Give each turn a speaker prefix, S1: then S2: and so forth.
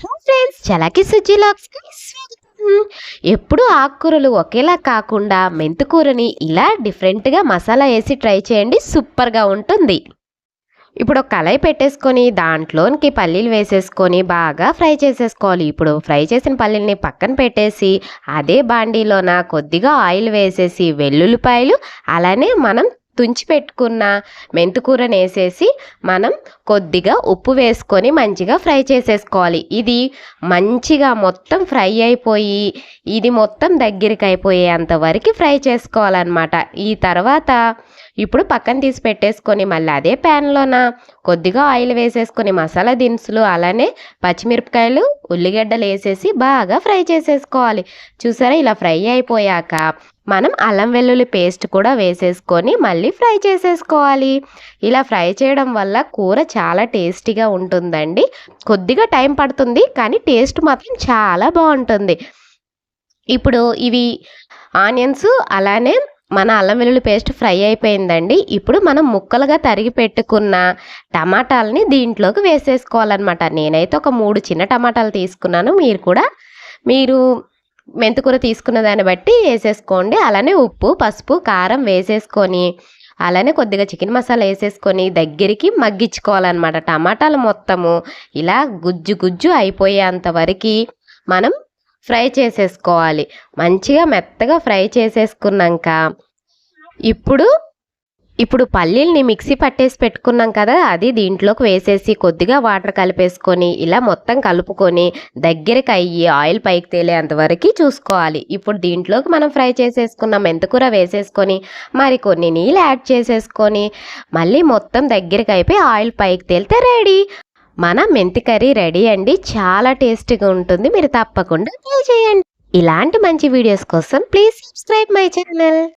S1: Friends చలాకి సుజ్జిలాక్స్కి స్వాగతం. ఎప్పుడు ఆకుకూరలు ఒకేలా కాకుండా మెంతికూరని ఇలా డిఫరెంట్గా మసాలా వేసి ట్రై చేయండి సూపర్గా ఉంటుంది. ఇప్పుడు ఒక కళాయి పెట్టేసుకొని దాంట్లోనికి పల్లీలు వేసేసుకొని బాగా ఫ్రై చేసేసుకోవాలి. ఇప్పుడు ఫ్రై చేసిన పల్లీల్ని పక్కన పెట్టేసి అదే బాండీలోన కొద్దిగా ఆయిల్ వేసేసి వెల్లుల్లిపాయలు అలానే మనం తుంచి పెట్టుకున్న మెంతికూరని వేసేసి మనం కొద్దిగా ఉప్పు వేసుకొని మంచిగా ఫ్రై చేసేసుకోవాలి. ఇది మంచిగా మొత్తం ఫ్రై అయిపోయి ఇది మొత్తం దగ్గరికి అయిపోయేంత వరకు ఫ్రై చేసుకోవాలన్నమాట. ఈ తర్వాత ఇప్పుడు పక్కన తీసి పెట్టేసుకొని మళ్ళీ అదే ప్యాన్లోన కొద్దిగా ఆయిల్ వేసేసుకొని మసాలా దినుసులు అలానే పచ్చిమిరపకాయలు ఉల్లిగడ్డలు వేసేసి బాగా ఫ్రై చేసేసుకోవాలి. చూసారా ఇలా ఫ్రై అయిపోయాక మనం అల్లం వెల్లుల్లి పేస్ట్ కూడా వేసేసుకొని మళ్ళీ ఫ్రై చేసేసుకోవాలి. ఇలా ఫ్రై చేయడం వల్ల కూర చాలా టేస్టీగా ఉంటుందండి. కొద్దిగా టైం పడుతుంది కానీ టేస్ట్ మాత్రం చాలా బాగుంటుంది. ఇప్పుడు ఇవి ఆనియన్స్ అలానే మన అల్లం వెల్లుల్లి పేస్ట్ ఫ్రై అయిపోయిందండి. ఇప్పుడు మనం ముక్కలుగా తరిగి పెట్టుకున్న టమాటాలని దీంట్లోకి వేసేసుకోవాలన్నమాట. నేనైతే ఒక మూడు చిన్న టమాటాలు తీసుకున్నాను. మీరు కూడా మీరు మెంతికూర తీసుకున్న దాన్ని బట్టి వేసేసుకోండి. అలానే ఉప్పు పసుపు కారం వేసేసుకొని అలానే కొద్దిగా చికెన్ మసాలా వేసేసుకొని దగ్గరికి మగ్గించుకోవాలన్నమాట. టమాటాలు మొత్తము ఇలా గుజ్జు గుజ్జు అయిపోయేంత వరకు మనం ఫ్రై చేసేసుకోవాలి. మంచిగా మెత్తగా ఫ్రై చేసేసుకున్నాక ఇప్పుడు ఇప్పుడు పల్లీల్ని మిక్సీ పట్టేసి పెట్టుకున్నాం కదా అది దీంట్లోకి వేసేసి కొద్దిగా వాటర్ కలిపేసుకొని ఇలా మొత్తం కలుపుకొని దగ్గరికి అయ్యి ఆయిల్ పైకి తేలేంత వరకు చూసుకోవాలి. ఇప్పుడు దీంట్లోకి మనం ఫ్రై చేసేసుకున్న మెంతకూర వేసేసుకొని మరి కొన్ని నీళ్ళు యాడ్ చేసేసుకొని మళ్ళీ మొత్తం దగ్గరికి అయిపోయి ఆయిల్ పైకి తేలితే రెడీ. మన మెంతి కర్రీ రెడీ అండి. చాలా టేస్టీగా ఉంటుంది. మీరు తప్పకుండా ట్రై చేయండి. ఇలాంటి మంచి వీడియోస్ కోసం ప్లీజ్ సబ్స్క్రైబ్ మై ఛానల్.